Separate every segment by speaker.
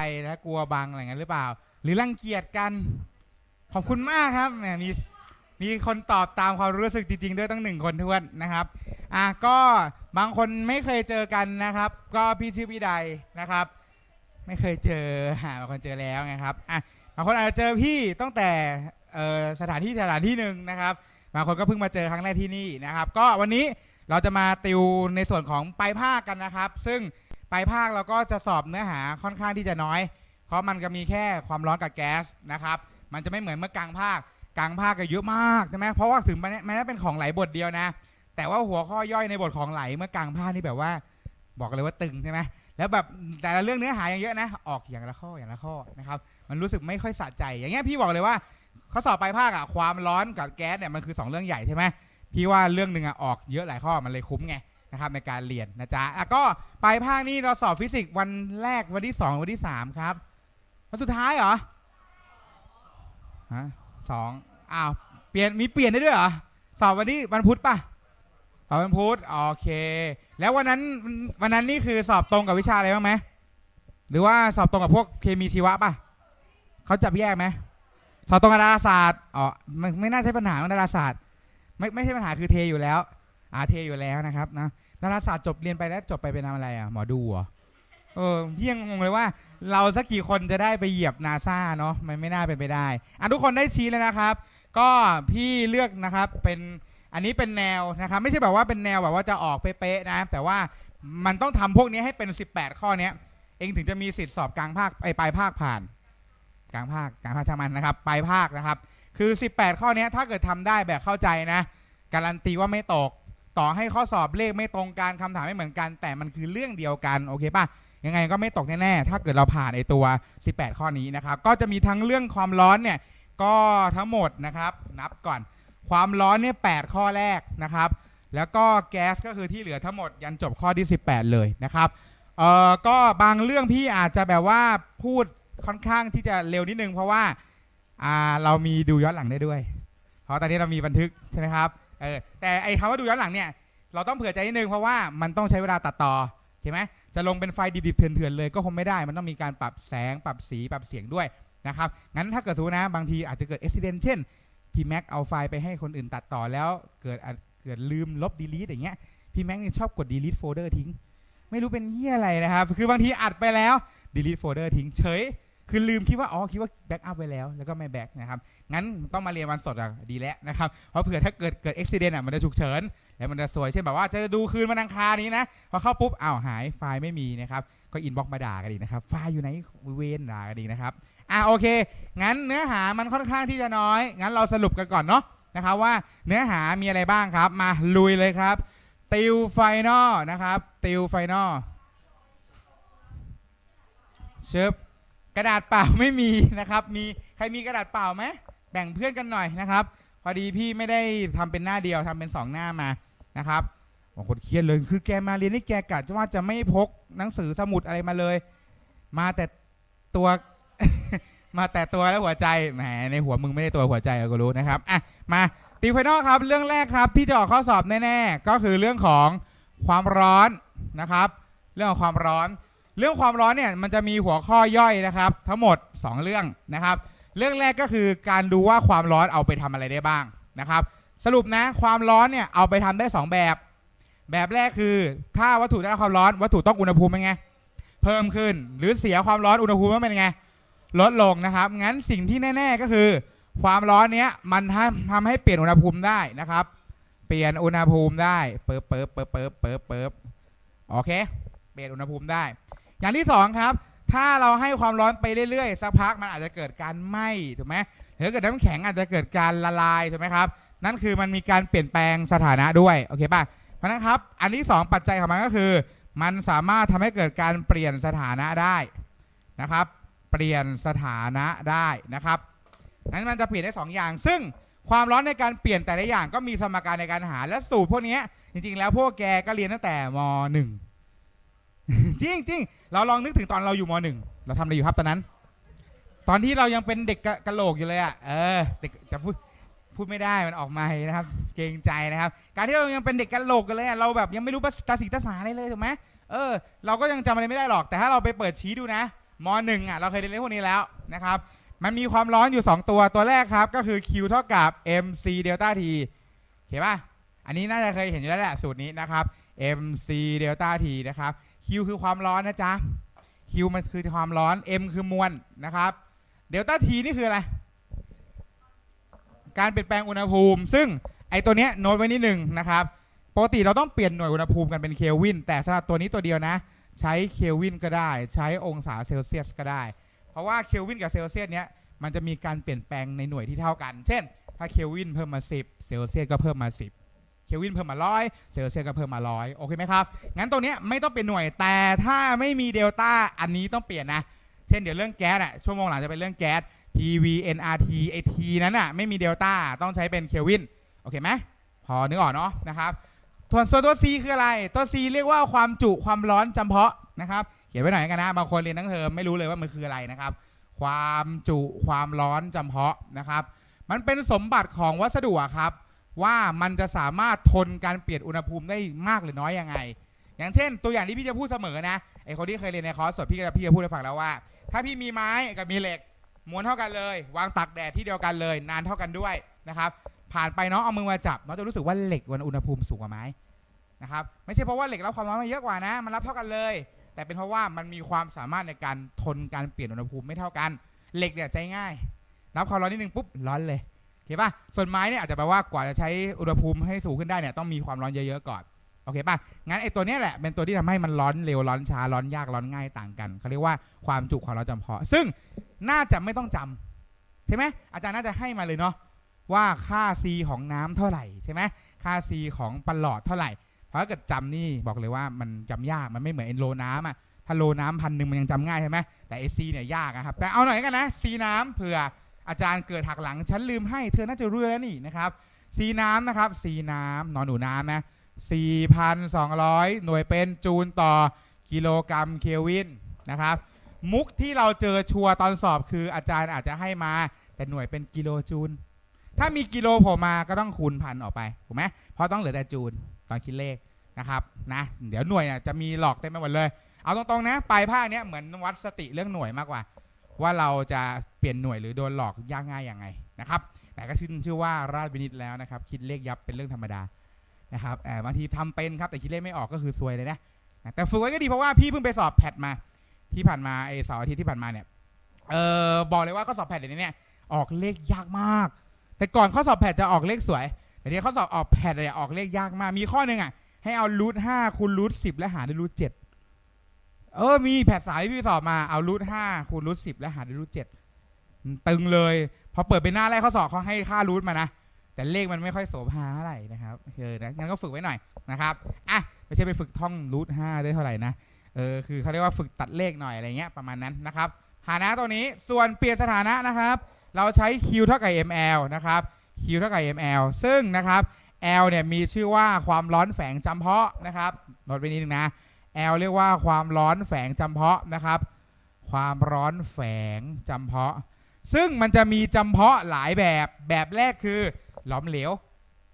Speaker 1: ใจและกลัวบังอะไรเงี้ยหรือเปล่า หรือรังเกียจกันขอบคุณมากครับแหมมีมีคนตอบตามความรู้สึกจริง ๆ ด้วยตั้งหนึ่งคนทวนนะครับอะก็บางคนไม่เคยเจอกันนะครับ ก็พี่ชื่อพี่ใดนะครับ ไม่เคยเจอหาบางคนเจอแล้วไงครับอะบางคนอาจจะเจอพี่ตั้งแต่สถานที่สถานที่หนึ่งนะครับบางคนก็เพิ่งมาเจอครั้งแรกที่นี่นะครับ ก็วันนี้เราจะมาติวในส่วนของปลายภาคกันนะครับ ซึ่ง ปลายภาคเราก็จะสอบเนื้อหาค่อนข้างที่จะน้อย เพราะมันก็มีแค่ความร้อนกับแก๊สนะครับ มันจะไม่เหมือนเมื่อกลางภาค กลางภาคก็เยอะมากใช่ไหมเพราะว่าถึงแม้แม้เป็นของไหลบทเดียวนะ แต่ว่าหัวข้อย่อยในบทของไหลเมื่อกลางภาคนี่แบบว่า บอกเลยว่าตึงใช่ไหมแล้วแบบแต่ละเรื่องเนื้อหาอย่างเยอะนะ ออกอย่างละข้ออย่างละข้อนะครับ มันรู้สึกไม่ค่อยสะใจ อย่างเงี้ยพี่บอกเลยว่าข้อสอบปลายภาคอะความร้อนกับแก๊สเนี่ยมันคือสองเรื่องใหญ่ใช่ไหมพี่ว่าเรื่องหนึ่งอะออกเยอะหลายข้อมันเลยคุ้มไง นะครับในการเรียนนะจ๊ะแล้วก็ปลายภาคนี่เราสอบฟิสิกส์วันแรกวันที่สองวันที่สามครับวันสุดท้ายเหรอฮะสองอ้าวเปลี่ยนมีเปลี่ยนได้ด้วยเหรอสอบวันนี้วันพุธป่ะสอบวันพุธโอเค แล้ววันนั้นวันนั้นนี่คือสอบตรงกับวิชาอะไรบ้างไหมหรือว่าสอบตรงกับพวกเคมีชีวะป่ะเขาจับแยกไหมสอบตรงกับดาราศาสตร์อ๋อไม่ไม่น่าใช่ปัญหาของดาราศาสตร์ ไม่ไม่ใช่ปัญหาคือเทอยู่แล้ว อาเทอยู่แล้วนะครับนะดาราศาสตร์จบเรียนไปแล้วจบไปเป็นทำอะไรอะหมอดูเหรอเออพี่ยังงงเลยว่า เราสักกี่คนจะได้ไปเหยียบนาซาเนาะมันไม่น่าเป็นไปได้อะทุกคนได้ชี้แล้วนะครับ ก็พี่เลือกนะครับเป็นอันนี้เป็นแนวนะครับไม่ใช่แบบว่าเป็นแนวแบบว่าจะออกเป๊ะๆนะ แต่ว่ามันต้องทำพวกนี้ให้เป็น 18 ข้อเนี้ย เองถึงจะมีสิทธิ์สอบกลางภาคไอปลายภาคผ่าน กลางภาคกลางภาคช่ามันนะครับปลายภาคนะครับ คือ 18 ข้อเนี้ยถ้าเกิดทำได้แบบเข้าใจนะ การันตีว่าไม่ตก ต่อให้ข้อสอบเลขไม่ตรงกันคำถามไม่เหมือนกัน แต่มันคือเรื่องเดียวกันโอเคป่ะยังไงก็ไม่ตกแน่ๆถ้าเกิดเราผ่านไอตัว 18 ข้อนี้นะครับก็จะมีทั้งเรื่องความร้อนเนี่ยก็ทั้งหมดนะครับนับก่อน ความร้อนเนี่ย8ข้อแรกนะครับ แล้วก็แก๊สก็คือที่เหลือทั้งหมดยันจบข้อที่ 18 เลยนะครับเอ่อก็บางเรื่องพี่อาจจะแบบว่าพูดค่อนข้างที่จะเร็วนิดนึง เพราะว่าอ่าเรามีดูย้อนหลังได้ด้วย เพราะตอนนี้เรามีบันทึกใช่ไหมครับ เออแต่ไอ้คำว่าดูย้อนหลังเนี่ย เราต้องเผื่อใจนิดนึงเพราะว่ามันต้องใช้เวลาตัดต่อเห็นไหมจะลงเป็นไฟดิบๆเถื่อนๆเลยก็คงไม่ได้ มันต้องมีการปรับแสงปรับสีปรับเสียงด้วยนะครับ งั้นถ้าเกิดสมมตินะบางทีอาจจะเกิดอุบิเหตุเช่นพี่แม็กเอาไฟล์ไปให้คนอื่นตัดต่อแล้วเกิดเกิดลืมลบ delete อย่างเงี้ยพี่แม็กเนี่ยชอบกด delete folder ทิ้ง ไม่รู้เป็นเหี้ยอะไรนะครับ คือบางทีอัดไปแล้ว delete folder ทิ้งเฉย คือลืมคิดว่าอ๋อคิดว่าแบ็กอัพไว้แล้วแล้วก็ไม่แบ็กนะครับงั้นต้องมาเรียนวันสดอะดีแล้วนะครับเพราะเผื่อถ้าเกิดเกิดอุบิเหตุอะมันจะฉุกเฉินแล้วมันจะสวยเช่นแบบว่าจะดูคืนวันอังคารนี้นะพอเข้าปุ๊บอ้าวหายไฟล์ไม่มีนะครับก็อินบ็อกมาด่ากันอีกนะครับไฟล์อยู่ไหนเวนด่ากันอีกนะครับอะโอเค งั้นเนื้อหามันค่อนข้างที่จะน้อย งั้นเราสรุปกันก่อนเนาะนะครับว่าเนื้อหามีอะไรบ้างครับ มาลุยเลยครับ ติวไฟนอลนะครับ ติวไฟนอลเชิบ กระดาษเปล่าไม่มีนะครับ มีใครมีกระดาษเปล่าไหมแบ่งเพื่อนกันหน่อยนะครับ พอดีพี่ไม่ได้ทำเป็นหน้าเดียวทำเป็นสองหน้ามานะครับบางคนเครียดเลยคือแกมาเรียนนี่แกกะจะว่าจะไม่พกหนังสือสมุดอะไรมาเลย มาแต่ตัวมาแต่ตัวแล้วหัวใจแหมในหัวมึงไม่ได้ตัวหัวใจเราก็รู้นะครับอะมาตีไฟนอลครับเรื่องแรกครับที่จะออกข้อสอบแน่ๆก็คือเรื่องของความร้อนนะครับ เรื่องของความร้อน เรื่องความร้อนเนี่ยมันจะมีหัวข้อย่อยนะครับ ทั้งหมด 2 เรื่องนะครับ เรื่องแรกก็คือการดูว่าความร้อนเอาไปทำอะไรได้บ้างนะครับ สรุปนะความร้อนเนี่ยเอาไปทำได้ 2 แบบ แบบแรกคือ ถ้าวัตถุได้รับความร้อนวัตถุต้องอุณหภูมิเป็นไง เพิ่มขึ้นหรือเสียความร้อนอุณหภูมิเป็นไงลดลงนะครับ งั้นสิ่งที่แน่ ๆก็คือ ความร้อนเนี้ยมันทำทำให้เปลี่ยนอุณหภูมิได้นะครับ เปลี่ยนอุณหภูมิได้เปิบเปิบเปิบเปิบเปิบเปิบโอเค เปลี่ยนอุณหภูมิได้ อย่างที่สองครับ ถ้าเราให้ความร้อนไปเรื่อยๆ สักพักมันอาจจะเกิดการไหม้ถูกไหมหรือเกิดน้ำแข็งอาจจะเกิดการละลายถูกไหมครับ นั่นคือมันมีการเปลี่ยนแปลงสถานะด้วยโอเคป่ะเพราะนั้นครับ อันที่สองปัจจัยของมันก็คือ มันสามารถทำให้เกิดการเปลี่ยนสถานะได้นะครับ เปลี่ยนสถานะได้นะครับนั้นมันจะเปลี่ยนได้สองอย่าง ซึ่งความร้อนในการเปลี่ยนแต่ละอย่างก็มีสมการในการหา และสูตรพวกนี้จริงๆ แล้วพวกแกก็เรียนตั้งแต่มหนึ่ง จริงจริงเราลองนึกถึงตอนเราอยู่มหนึ่งเราทำอะไรอยู่ครับตอนนั้น ตอนที่เรายังเป็นเด็กกะโหลกอยู่เลยอะเออเด็กจะพูดพูดไม่ได้มันออกมานะครับ เกรงใจนะครับ การที่เรายังเป็นเด็กกะโหลกกันเลยอะเราแบบยังไม่รู้ภาษาสีภาษาอะไรเลยถูกไหมเออ เราก็ยังจำอะไรไม่ได้หรอกแต่ถ้าเราไปเปิดชี้ดูนะมหนึ่งอะเราเคยเรียนเรื่องพวกนี้แล้วนะครับมันมีความร้อนอยู่ 2 ตัวตัวแรกครับ ก็คือ Q เท่ากับ mc เดลต้า t โอเคป่ะ อันนี้น่าจะเคยเห็นอยู่แล้วแหละสูตรนี้นะครับ mc เดลต้า t นะครับ Q คือความร้อนนะจ๊ะ Q มันคือความร้อน m คือมวลนะครับ เดลต้า t นี่คืออะไร การเปลี่ยนแปลงอุณหภูมิ ซึ่งไอตัวเนี้ยโน้ตไว้นิดหนึ่งนะครับ ปกติเราต้องเปลี่ยนหน่วยอุณหภูมิกันเป็นเคลวิน แต่สำหรับตัวนี้ตัวเดียวนะ ใช้เคลวินก็ได้ ใช้องศาเซลเซียสก็ได้ เพราะว่าเคลวินกับเซลเซียสเนี้ยมันจะมีการเปลี่ยนแปลงในหน่วยที่เท่ากัน เช่น ถ้าเคลวินเพิ่มมา 10 เซลเซียสก็เพิ่มมา 10 เคลวินเพิ่มมาร้อยเซลเซียสก็เพิ่มมาร้อยโอเคไหมครับ งั้นตรงนี้ไม่ต้องเป็นหน่วยแต่ถ้าไม่มีเดลต้าอันนี้ต้องเปลี่ยนนะ เช่นเดี๋ยวเรื่องแก๊สอะชั่วโมงหลังจะเป็นเรื่องแก๊ส PV NRT ไอทีนั้นอะไม่มีเดลต้าต้องใช้เป็นเคลวินโอเคไหมพอนึกออกเนาะนะครับส่วนส่วนตัว C คืออะไร ตัว C เรียกว่าความจุความร้อนจำเพาะนะครับ เขียนไว้หน่อยกันนะ บางคนเรียนทั้งเทอมไม่รู้เลยว่ามันคืออะไรนะครับ ความจุความร้อนจำเพาะนะครับ มันเป็นสมบัติของวัสดุครับ ว่ามันจะสามารถทนการเปลี่ยนอุณหภูมิได้มากหรือน้อยยังไง อย่างเช่น ตัวอย่างที่พี่จะพูดเสมอนะไอคนที่เคยเรียนในคอร์สสดพี่ก็พี่จะพูดให้ฟังแล้วว่า ถ้าพี่มีไม้กับมีเหล็กม้วนเท่ากันเลย วางตากแดดที่เดียวกันเลย นานเท่ากันด้วยนะครับผ่านไปน้องเอามือมาจับน้องจะรู้สึกว่าเหล็กมันอุณหภูมิสูงกว่าไม้นะครับไม่ใช่เพราะว่าเหล็กรับความร้อนมาเยอะกว่านะ มันรับเท่ากันเลย แต่เป็นเพราะว่ามันมีความสามารถในการทนการเปลี่ยนอุณหภูมิไม่เท่ากัน เหล็กเนี่ยใจง่าย รับความร้อนนิดนึงปุ๊บร้อนเลย เคป่ะส่วนไม้เนี่ยอาจจะแปลว่ากว่าจะใช้อุณหภูมิให้สูงขึ้นได้เนี่ยต้องมีความร้อนเยอะๆก่อนโอเคป่ะ งั้นไอ้ตัวเนี้ยแหละเป็นตัวที่ทำให้มันร้อนเร็วร้อนช้าร้อนยากร้อนง่ายต่างกันเขาเรียกว่าความจุความร้อนจำเพาะ ซึ่งน่าจะไม่ต้องจำใช่ไหมอาจารย์น่าจะให้มาเลยเนาะว่าค่า C ของน้ำเท่าไหร่ใช่ไหมค่า C ของปลอดเท่าไหร่ เพราะถ้าเกิดจำนี่บอกเลยว่ามันจำยากมันไม่เหมือนเอ็นโลน้ำอะถ้าโลน้ำพันหนึ่งมันยังจำง่ายใช่ไหมแต่ไอซีเนี่ยยากอะครับแต่เอาหน่อยกันนะ C น้ำเผื่อ อาจารย์เกิดหักหลัง ฉันลืมให้เธอน่าจะรู้แล้วนี่นะครับ C น้ำนะครับ C น้ำนอนหนูน้ำนะ4,200 หน่วยเป็นจูลต่อกิโลกรัมเคลวินนะครับ มุกที่เราเจอชัวร์ตอนสอบคืออาจารย์อาจจะให้มา แต่หน่วยเป็นกิโลจูล ถ้ามีกิโลโผล่มาก็ต้องคูณพันออกไปถูกไหมเพราะต้องเหลือแต่จูลตอนคิดเลขนะครับนะเดี๋ยวหน่วยเนี่ยจะมีหลอกเต็มไปหมดเลย เอาตรงๆนะปลายภาคเนี้ยเหมือนวัดสติเรื่องหน่วยมากกว่า ว่าเราจะ เปลี่ยนหน่วยหรือโดนหลอกยากง่ายยังไงนะครับ แต่ก็ชื่นชื่อว่าราชวินิตแล้วนะครับ คิดเลขยับเป็นเรื่องธรรมดานะครับแอบบางทีทำเป็นครับแต่คิดเลขไม่ออกก็คือซวยเลยนะแต่ฝึกไว้ก็ดีเพราะว่าพี่เพิ่งไปสอบแพทมา ที่ผ่านมาไอ้เสาร์อาทิตย์ที่ผ่านมาเนี่ยเออบอกเลยว่าก็สอบแพทเดี๋ยวนี้เนี่ยออกเลขยากมาก แต่ก่อนข้อสอบแพทจะออกเลขสวยแต่เนี้ข้อสอบออกแพทเนี่ยออกเลขยากมาก มีข้อหนึ่งอะให้เอารูทห้าคูณรูทสิบและหารด้วยรูทเจ็ดเออมีแพทสายที่พี่สอบมาเอารูทห้าคูณรูทสิบและหารด้วยรูทเจ็ด ตึงเลย พอเปิดไปหน้าแรกข้อสอบเขาให้ค่ารูทมานะ แต่เลขมันไม่ค่อยโสภาเท่าไหร่นะครับเออนะงั้นก็ฝึกไว้หน่อยนะครับอะไม่ใช่ไปฝึกท่องรูทห้าได้เท่าไหร่นะเออคือเขาเรียกว่าฝึกตัดเลขหน่อยอะไรเงี้ยประมาณนั้นนะครับฐานะตัวนี้ส่วนเปลี่ยนสถานะนะครับ เราใช้ Q เท่ากับ ml นะครับ Q เท่ากับ ml ซึ่งนะครับ L เนี่ยมีชื่อว่าความร้อนแฝงจำเพาะนะครับโน้ตไว้นิดนึงนะ L เรียกว่าความร้อนแฝงจำเพาะนะครับ ความร้อนแฝงจำเพาะ ซึ่งมันจะมีจำเพาะหลายแบบแบบแรกคือหลอมเหลว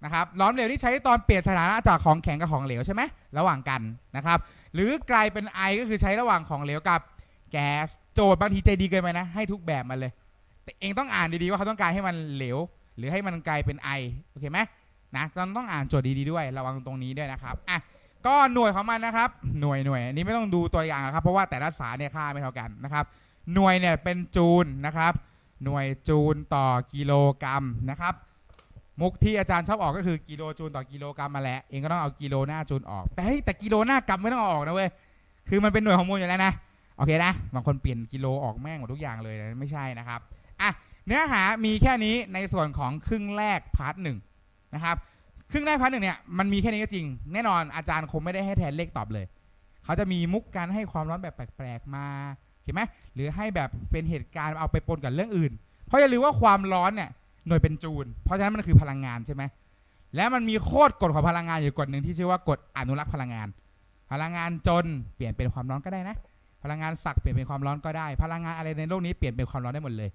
Speaker 1: นะครับหลอมเหลวที่ใช้ตอนเปลี่ยนสถานะจากของแข็งกับของเหลวใช่ไหมระหว่างกันนะครับ หรือกลายเป็นไอก็คือใช้ระหว่างของเหลวกับแก๊สโจทย์บางทีใจดีเกินไปนะ ให้ทุกแบบมาเลย แต่เองต้องอ่านดีๆว่าเขาต้องการให้มันเหลว หรือให้มันกลายเป็นไอโอเคไหมนะต้องต้องอ่านโจทย์ดีๆด้วยระวังตรงนี้ด้วยนะครับอะก็หน่วยของมันนะครับ หน่วยหน่วยอันนี้ไม่ต้องดูตัวอย่างนะครับ เพราะว่าแต่ละสารเนี่ยค่าไม่เท่ากันนะครับ หน่วยเนี่ยเป็นจูลนะครับ หน่วยจูลต่อกิโลกรัมนะครับ มุกที่อาจารย์ชอบออกก็คือกิโลจูลต่อกิโลกรัมมาแหละเองก็ต้องเอากิโลหน้าจูลออก แต่เฮ้แต่กิโลหน้ากรัมไม่ต้องเอาออกนะเว้ยคือมันเป็นหน่วยของมูลอยู่แล้วนะโอเคนะบางคนเปลี่ยนกิโลออกแม่งหมดทุกอย่างเลยนะไม่ใช่นะครับอะเนื้อหามีแค่นี้ในส่วนของครึ่งแรกพาร์ทหนึ่งนะครับครึ่งแรกพาร์ทหนึ่งเนี่ยมันมีแค่นี้ก็จริง แน่นอนอาจารย์คงไม่ได้ให้แทนเลขตอบเลย เขาจะมีมุกการให้ความร้อนแบบแปลกๆมา เห็นไหมหรือให้แบบเป็นเหตุการณ์เอาไปปนกับเรื่องอื่น เพราะอย่าลืมว่าความร้อนเนี่ยหน่วยเป็นจูลเพราะฉะนั้นมันคือพลังงานใช่ไหมและมันมีโคตรกฎของพลังงานอยู่กฎหนึ่งที่ชื่อว่ากฎอนุรักษ์พลังงาน พลังงานจนเปลี่ยนเป็นความร้อนก็ได้นะ พลังงานสักเปลี่ยนเป็นความร้อนก็ได้ พลังงานอะไรในโลกนี้เปลี่ยนเป็นความร้อนได้หมดเลย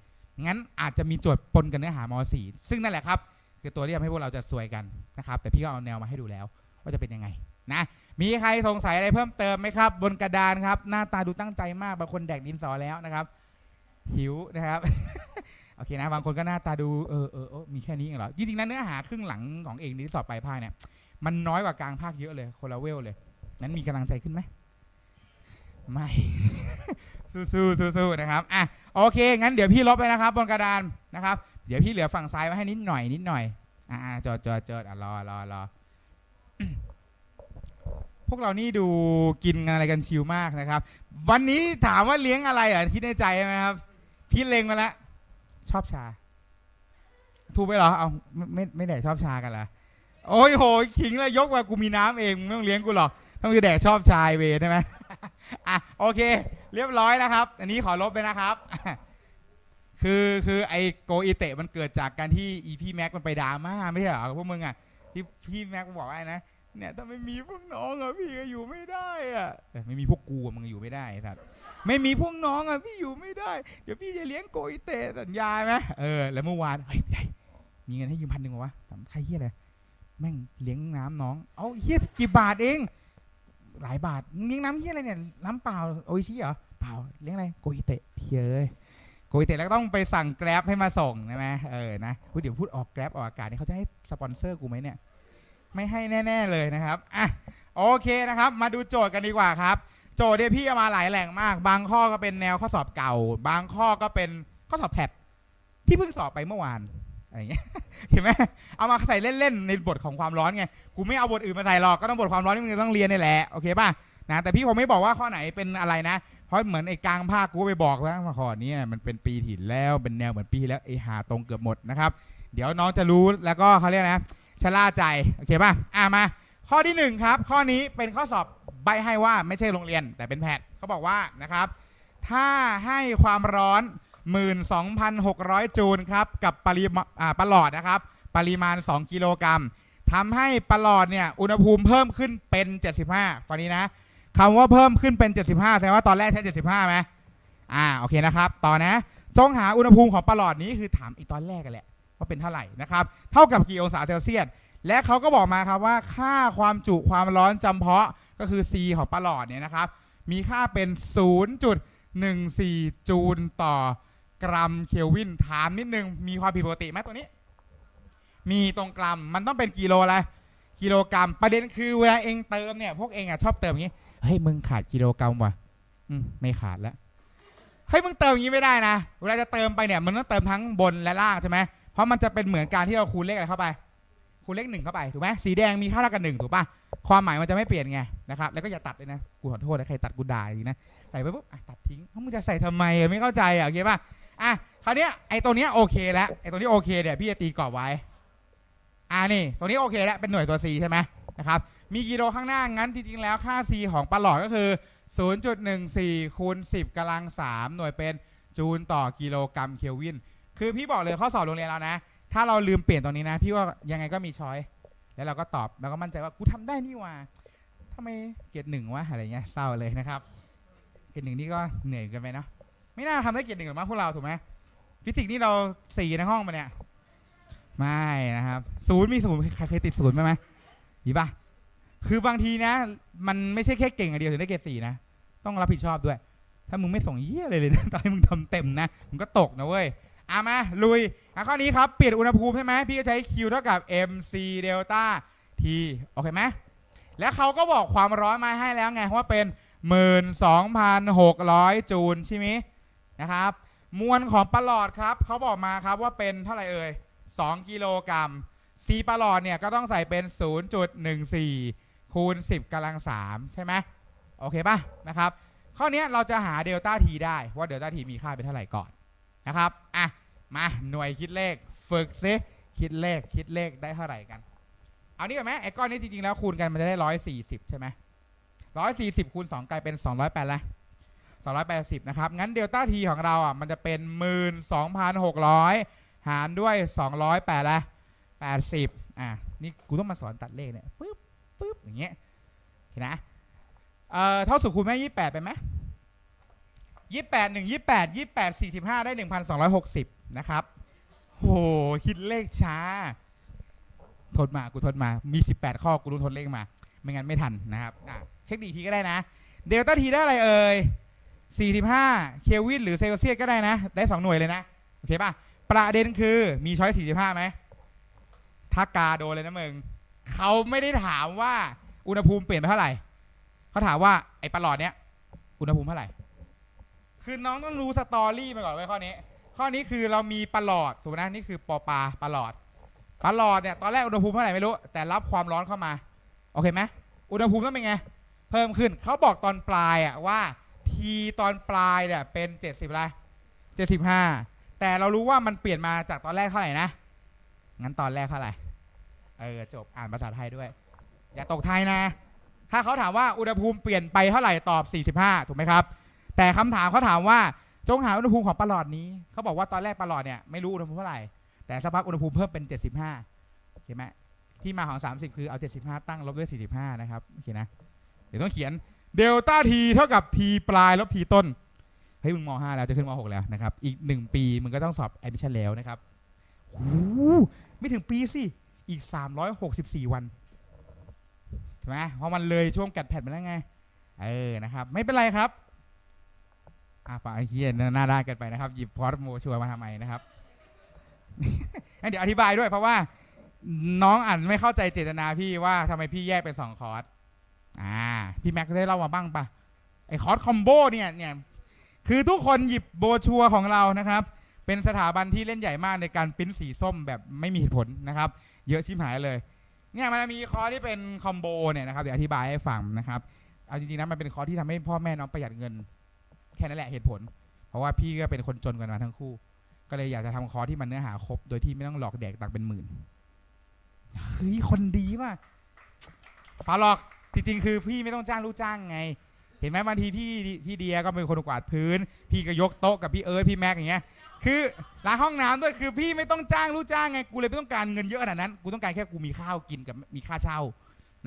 Speaker 1: งั้นอาจจะมีโจทย์ปนกันเนื้อหาม .4 ซึ่งนั่นแหละครับ คือตัวที่ทำให้พวกเราจะซวยกันนะครับ แต่พี่ก็เอาแนวมาให้ดูแล้วว่าจะเป็นยังไง นะมีใครสงสัยอะไรเพิ่มเติมไหมครับ บนกระดานครับ หน้าตาดูตั้งใจมากบางคนแดกดินสอแล้วนะครับ หิวนะครับโอเคนะบางคนก็หน้าตาดูเออเออเออมีแค่นี้เองเหรอจริงๆนะเนื้อหาครึ่งหลังของเอกที่สอบปลายภาคเนี่ยมันน้อยกว่ากลางภาคเยอะเลยคนละเวลเลย นั้นมีกำลังใจขึ้นไหมไม่ สู้ๆสู้ๆนะครับอะโอเค งั้นเดี๋ยวพี่ลบไปนะครับ บนกระดานนะครับ เดี๋ยวพี่เหลือฝั่งซ้ายไว้ให้นิดหน่อยนิดหน่อย อ่าจอดจอดจอดอะรอรอรอ พวกเรานี่ดูกินอะไรกันชิลมากนะครับ วันนี้ถามว่าเลี้ยงอะไรอะคิดในใจไหมครับ พี่เล็งมาแล้วชอบชา ถูกไปเหรอ เอาไม่ไม่ไม่แดกชอบชากันเหรอโอ้ยโหขิงเลยยกว่ากูมีน้ำเองไม่ต้องเลี้ยงกูหรอกต้องจะแดกชอบชายเวใช่ไหมอะโอเค เรียบร้อยนะครับ อันนี้ขอลบไปนะครับ คือคือไอโกอีเตะมันเกิดจากการที่อีพี่แม็กมันไปดราม่าไม่ใช่เหรอพวกมึงอะที่พี่แม็กบอกว่าไอ้นะ เนี่ยถ้าไม่มีพวกน้องอะพี่ก็อยู่ไม่ได้อะเออไม่มีพวกกูอะมึงอยู่ไม่ได้ครับ ไม่มีพวกน้องอะพี่อยู่ไม่ได้ เดี๋ยวพี่จะเลี้ยงโกอีเตะสัญญาไหมเออแล้วเมื่อวานเฮ้ยไม่ได้มีเงินให้ยืมพันหนึ่งวะถามใครเฮียอะไรแม่งเลี้ยงน้ำน้อง เอาเฮียกี่บาทเอง หลายบาทมึงเลี้ยงน้ำเฮียอะไรเนี่ยน้ำเปล่าโออิชิเหรอเปล่าเลี้ยงอะไรโกอิเตะเฮียเอ้ยโกอิเตะแล้วก็ต้องไปสั่งแกร็บให้มาส่งใช่ไหมเออนะอุ๊ยเดี๋ยวพูดออกแกร็บออกอากาศนี่เขาจะให้สปอนเซอร์กูไหมเนี่ย ไม่ให้แน่ ๆเลยนะครับอะโอเคนะครับ มาดูโจทย์กันดีกว่าครับ โจทย์เนี่ยพี่เอามาหลายแหล่งมาก บางข้อก็เป็นแนวข้อสอบเก่า บางข้อก็เป็นข้อสอบแพทที่เพิ่งสอบไปเมื่อวานอะไรอย่างเงี้ยเห็นไหมเอามาใส่เล่นๆในบทของความร้อนไงกูไม่เอาบทอื่นมาใส่หรอกก็ต้องบทความร้อนที่มึงต้องเรียนนี่แหละโอเคป่ะนะแต่พี่คงไม่บอกว่าข้อไหนเป็นอะไรนะ เพราะเหมือนไอ้กลางภาคกูไปบอกแล้วว่าข้อนี้มันเป็นปีถิ่นแล้วเป็นแนวเหมือนปีแล้วไอ้หาตรงเกือบหมดนะครับ เดี๋ยวน้องจะรู้แล้วก็เขาเรียกนะ ชะล่าใจ โอเคป่ะอะมา ข้อที่หนึ่งครับ ข้อนี้เป็นข้อสอบใบให้ว่าไม่ใช่โรงเรียน แต่เป็นแพทเขาบอกว่านะครับ ถ้าให้ความร้อน 12,600 จูลครับ กับปริมาอ่าปลอดนะครับ ปริมาณ 2 กิโลกรัมทำให้ปลอดเนี่ยอุณหภูมิเพิ่มขึ้นเป็น 75ฟังนี้นะคำว่าเพิ่มขึ้นเป็น 75แสดงว่าตอนแรกใช้75ไหมอ่าโอเคนะครับ ต่อนะ จงหาอุณหภูมิของปลอดนี้คือถามอีกตอนแรกกันแหละ ว่าเป็นเท่าไหร่นะครับ เท่ากับกี่องศาเซลเซียส และเขาก็บอกมาครับว่าค่าความจุความร้อนจำเพาะก็คือ C ของประหลอดเนี่ยนะครับ มีค่าเป็น 0.14 จูลต่อกรัมเคลวินถามนิดนึง มีความผิดปกติไหมตัวนี้ มีตรงกรัมมันต้องเป็นกิโลอะไรกิโลกรัม ประเด็นคือเวลาเองเติมเนี่ยพวกเองอะชอบเติมอย่างนี้เฮ้ยมึงขาดกิโลกรัมว่ะอืมไม่ขาดแล้วเฮ้ยมึงเติมอย่างนี้ไม่ได้นะเวลาจะเติมไปเนี่ยมันต้องเติมทั้งบนและล่างใช่ไหม ราะมันจะเป็นเหมือนการที่เราคูณเลขอะไรเข้าไป คูณเลขหนึ่งเข้าไปถูกไหมสีแดงมีค่าเท่ากันหนึ่งถูกป่ะความหมายมันจะไม่เปลี่ยนไงนะครับแล้วก็อย่าตัดเลยนะกูขอโทษนะใครตัดกูด่าดีนะใส่ไปปุ๊บตัดทิ้งเพราะมึงจะใส่ทำไมไม่เข้าใจอะโอเคป่ะอะคราวเนี้ยไอ้ตัวเนี้ยโอเคแล้วไอ้ตัวนี้โอเคเนี่ยวพี่จะตีกรอบไว้อ่านี่ตัวนี้โอเคแล้วเป็นหน่วยตัว C ใช่ไหมนะครับมีกิโลข้างหน้างั้นจริงๆแล้วค่า C ของปลาหลอดก็คือ 0.14คูณ10กำลัง3หน่วยเป็นจูลต่อกิโลกรัมเคลวิน คือพี่บอกเลยข้อสอบโรงเรียนเรานะ ถ้าเราลืมเปลี่ยนตรงนี้นะ พี่ว่ายังไงก็มีช้อย แล้วเราก็ตอบแล้วก็มั่นใจว่ากูทำได้นี่หว่าทำไมเกรดหนึ่งวะอะไรเงี้ยเศร้าเลยนะครับ เกรดหนึ่งนี่ก็เหนื่อยกันไปเนาะ ไม่น่าทำได้เกรดหนึ่งหรอกมั้งพวกเราถูกไหมฟิสิกส์นี่เราสี่ในห้องมาเนี่ย ไม่นะครับศูนย์มีศูนย์ใครเคยติดศูนย์ไหมไหมมีปะคือบางทีนะ มันไม่ใช่แค่เก่งอย่างเดียวถึงได้เกรดสี่นะ ต้องรับผิดชอบด้วย ถ้ามึงไม่ส่งเยี่ยเลยเลยนะตอนให้มึงทำเต็มนะ มึงก็ตกนะเว้ย อะมาลุยอะข้อนี้ครับเปลี่ยนอุณหภูมิใช่ไหมพี่ก็ใช้ Q เท่ากับ mc เดลต้า t โอเคไหมแล้วเขาก็บอกความร้อนมาให้แล้วไงว่าเป็น 12,600 จูลใช่ไหมนะครับ มวลของประหลอดครับเขาบอกมาครับว่าเป็นเท่าไหร่เอ่ย 2 กิโลกรัม C ประหลอดเนี่ยก็ต้องใส่เป็น 0.14 คูณ 10กำลัง 3 ใช่ไหมโอเคป่ะนะครับ ข้อนี้เราจะหาเดลต้า T ได้ว่าเดลต้า T มีค่าเป็นเท่าไหร่ก่อน นะครับอะมาหน่วยคิดเลขฝึกซิคิดเลขคิดเลขได้เท่าไหร่กัน เอานี่ก่อนไหมไอ้ก้อนนี้จริงๆแล้วคูณกันมันจะได้140ใช่ไหม140คูณ2กลายเป็น208ละ280นะครับ งั้นเดลต้า T ของเราอะมันจะเป็น12,600หกร้อยหารด้วย208ละ80อะนี่กูต้องมาสอนตัดเลขเนี่ยปึ๊บปึ๊บอย่างเงี้ยเห็นนะเอ่อเท่าสุดคูณแม่28ไปไหม 28 1 28 28 45ได้1,260นสองร้อยหกสิบนะครับโหคิดเลขช้าทนมากูทนมามี18ข้อกูรู้ทนเลขมา ไม่งั้นไม่ทันนะครับอะเช็คดีทีก็ได้นะ เดลต้าทีได้อะไรเอ่ย45เคลวินหรือเซลเซียสก็ได้นะ ได้2หน่วยเลยนะ โอเคป่ะ ประเด็นคือมีช้อย45ไหมถ้ากาโดนเลยนะมึงเขาไม่ได้ถามว่าอุณหภูมิเปลี่ยนไปเท่าไหร่เขาถามว่าไอ้ประหลอดเนี้ยอุณหภูมิเท่าไหร่ คือน้องต้องรู้สตอรี่มาก่อนไว้ยข้อนี้ ข้อนี้คือเรามีประหลอดถูกไหมนี่คือปอปลาประหลอดประหลอดเนี่ยตอนแรกอุณหภูมิเท่าไหร่ไม่รู้ แต่รับความร้อนเข้ามาโอเคไหมอุณหภูมิต้องเป็นไง เพิ่มขึ้นเขาบอกตอนปลายอะว่าทีตอนปลายเนี่ยเป็น 70อะไร75 แต่เรารู้ว่ามันเปลี่ยนมาจากตอนแรกเท่าไหร่นะ งั้นตอนแรกเท่าไหร่ เออจบอ่านภาษาไทยด้วย อย่าตกไทยนะ ถ้าเขาถามว่าอุณหภูมิเปลี่ยนไปเท่าไหร่ตอบ 45 ถูกไหมครับ แต่คำถามเขาถามว่าจงหาอุณหภูมิของประหลอดนี้เขาบอกว่าตอนแรกประหลอดเนี่ยไม่รู้อุณหภูมิเท่าไหร่แต่สักพักอุณหภูมิเพิ่มเป็น 75โอเคไหมที่มาของ 30 คือเอา 75 ตั้งลบด้วย 45 นะครับโอเคนะเดี๋ยวต้องเขียนเดลต้าทีเท่ากับทีปลายลบทีต้นเฮ้ยมึงม .5 แล้วจะขึ้นม .6 แล้วนะครับ อีก 1 ปีมึงก็ต้องสอบแอดมิชชั่นแล้วนะครับหูไม่ถึงปีสิอีก 364 วันใช่ไหมเพราะมันเลยช่วงแกดแพดมาแล้วไงเออนะครับ ไม่เป็นไรครับ อ่าป่าไอ้เคียหน้าด้านกันไปนะครับ หยิบพอร์ตโมชัวร์มาทำไมนะครับ เดี๋ยวอธิบายด้วยเพราะว่า น้องอ่านไม่เข้าใจเจตนาพี่ว่าทำไมพี่แยกเป็นสองคอร์สอ่า พี่แม็กซ์ได้เล่ามาบ้างปะไอคอร์สคอมโบเนี่ยเนี่ยคือทุกคนหยิบโบชัวร์ของเรานะครับ เป็นสถาบันที่เล่นใหญ่มากในการปริ้นสีส้มแบบไม่มีเหตุผลนะครับ เยอะชิบหายเลย เนี่ยมันมีคอร์สที่เป็นคอมโบเนี่ยนะครับเดี๋ยวอธิบายให้ฟังนะครับเอาจริงๆนะมันเป็นคอร์สที่ทำให้พ่อแม่น้องประหยัดเงิน แค่นั้นแหละเหตุผล เพราะว่าพี่ก็เป็นคนจนกันมาทั้งคู่ ก็เลยอยากจะทำคอร์สที่มันเนื้อหาครบ โดยที่ไม่ต้องหลอกแดกตังเป็นหมื่นเฮ้ยคนดีว่ะพาหลอกจริงๆ คือพี่ไม่ต้องจ้างลูกจ้างไง เห็นไหมบางทีพี่พี่เดียก็เป็นคนกวาดพื้น พี่ก็ยกโต๊ะกับพี่เอิร์ธพี่แม็กอย่างเงี้ย คือล้างห้องน้ำด้วยคือพี่ไม่ต้องจ้างลูกจ้างไง กูเลยไม่ต้องการเงินเยอะขนาดนั้น กูต้องการแค่กูมีข้าวกินกับมีค่าเช่า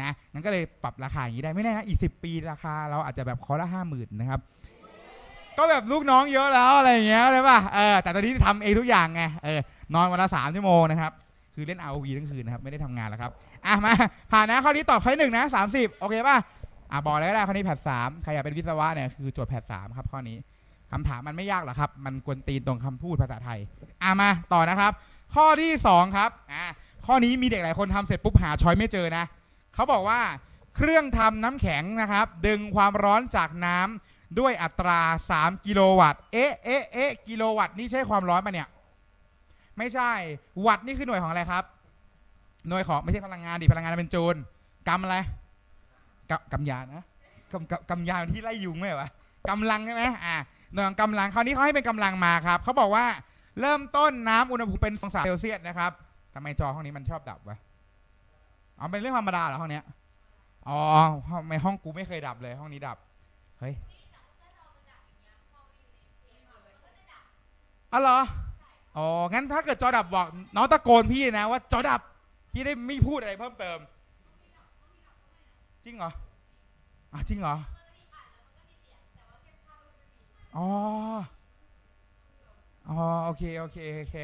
Speaker 1: นะงั้นก็เลยปรับราคาอย่างนี้ได้ไม่แน่นะอีกสิปีราคาเราอาจจะแบบคอละห้าหมื่นนะครับ ก็แบบลูกน้องเยอะแล้วอะไรอย่างเงี้ยเลยป่ะเออแต่ตอนนี้ทำเองทุกอย่างไงเออนอนวันละสามชั่วโมงนะครับ คือเล่น ROV ทั้งคืนนะครับ ไม่ได้ทำงานแล้วครับอะมาผ่านนะข้อนี้ตอบข้อที่หนึ่งนะสามสิบโอเคป่ะอะบอกเลยก็ได้ข้อนี้แพทสามใครอยากเป็นวิศวะเนี่ยคือโจทย์แพทสามครับข้อนี้คำถามมันไม่ยากหรอกครับ มันกวนตีนตรงคำพูดภาษาไทยอะมาต่อนะครับ ข้อที่สองครับอะข้อนี้มีเด็กหลายคนทำเสร็จปุ๊บหาช้อยไม่เจอนะเขาบอกว่าเครื่องทำน้ำแข็งนะครับ ดึงความร้อนจากน้ำ ด้วยอัตรา 3 กิโลวัตต์ เอ๊ะเอ๊ะเอ๊ะกิโลวัตต์นี่ใช่ความร้อนปะเนี่ย ไม่ใช่ วัตต์นี่คือหน่วยของอะไรครับ หน่วยของไม่ใช่พลังงานดิ พลังงานเป็นจูลกำอะไรกำกำยานะกำกำกำยานที่ไล่ยุงไหมวะกำลังใช่ไหมอ่าหน่วยของกำลัง คราวนี้เขาให้เป็นกำลังมาครับ เขาบอกว่าเริ่มต้นน้ำอุณหภูมิเป็นองศาเซลเซียสนะครับทำไมจอห้องนี้มันชอบดับวะอ๋อเป็นเรื่องธรรมดาเหรอห้องเนี้ย อ๋อทำไมห้องกูไม่เคยดับเลยห้องนี้ดับ เฮ้ย อ๋อเหรออ๋องั้นถ้าเกิดจอดับบอกน้องตะโกนพี่นะว่าจอดับพี่ได้ไม่พูดอะไรเพิ่มเติม จริงเหรออะจริงเหรออ๋ออ๋อโอเคโอเคโอเค